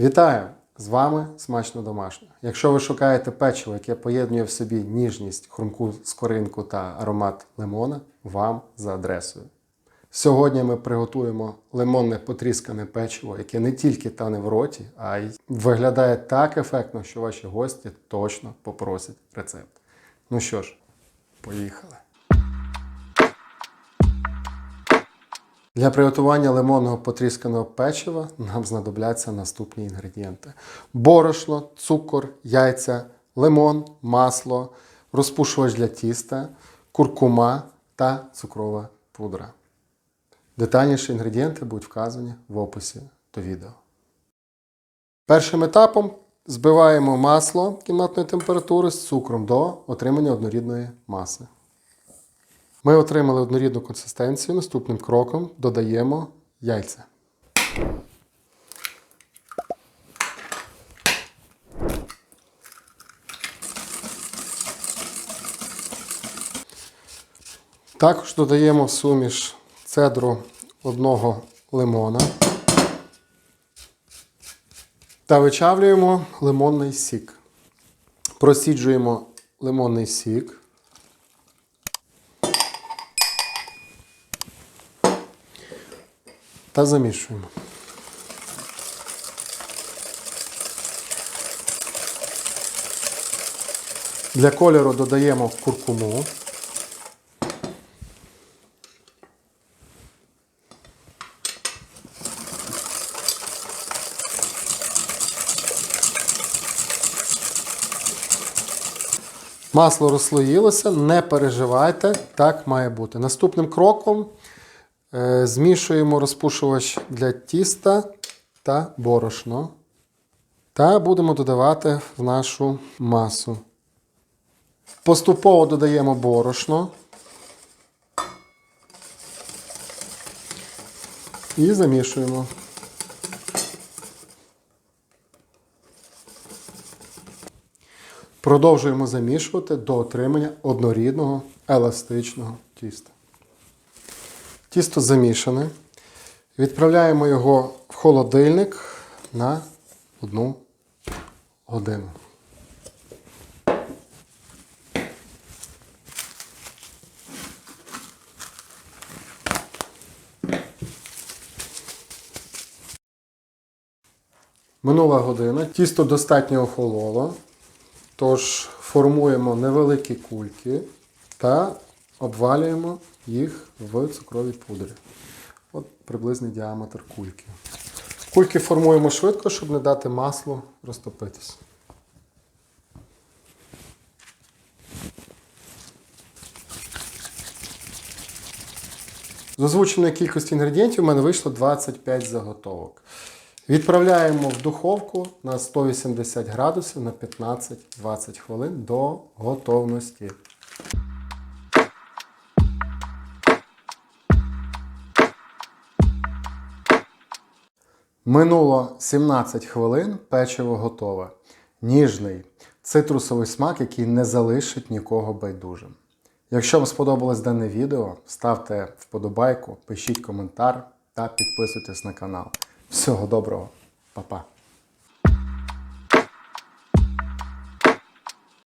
Вітаю! З вами смачно домашнє. Якщо ви шукаєте печиво, яке поєднує в собі ніжність, хрумку скоринку та аромат лимона, вам за адресою. Сьогодні ми приготуємо лимонне потріскане печиво, яке не тільки тане в роті, а й виглядає так ефектно, що ваші гості точно попросять рецепт. Ну що ж, поїхали. Для приготування лимонного потрісканого печива нам знадобляться наступні інгредієнти: борошно, цукор, яйця, лимон, масло, розпушувач для тіста, куркума та цукрова пудра. Детальніші інгредієнти будуть вказані в описі до відео. Першим етапом збиваємо масло кімнатної температури з цукром до отримання однорідної маси. Ми отримали однорідну консистенцію. Наступним кроком додаємо яйця. Також додаємо в суміш цедру одного лимона та вичавлюємо лимонний сік. Просіджуємо лимонний сік. Та замішуємо. Для кольору додаємо куркуму. Масло розслоїлося, не переживайте, так має бути. Наступним кроком Змішуємо розпушувач для тіста та борошно. Та будемо додавати в нашу масу. Поступово додаємо борошно. І замішуємо. Продовжуємо замішувати до отримання однорідного еластичного тіста. Тісто замішане. Відправляємо його в холодильник на одну годину. Минула година. Тісто достатньо охололо. Тож формуємо невеликі кульки та обвалюємо їх в цукровій пудрі. От приблизний діаметр кульки. Кульки формуємо швидко, щоб не дати маслу розтопитись. З озвученої кількості інгредієнтів у мене вийшло 25 заготовок. Відправляємо в духовку на 180 градусів на 15-20 хвилин до готовності. Минуло 17 хвилин, печиво готове. Ніжний цитрусовий смак, який не залишить нікого байдужим. Якщо вам сподобалось дане відео, ставте вподобайку, пишіть коментар та підписуйтесь на канал. Всього доброго, Па-па!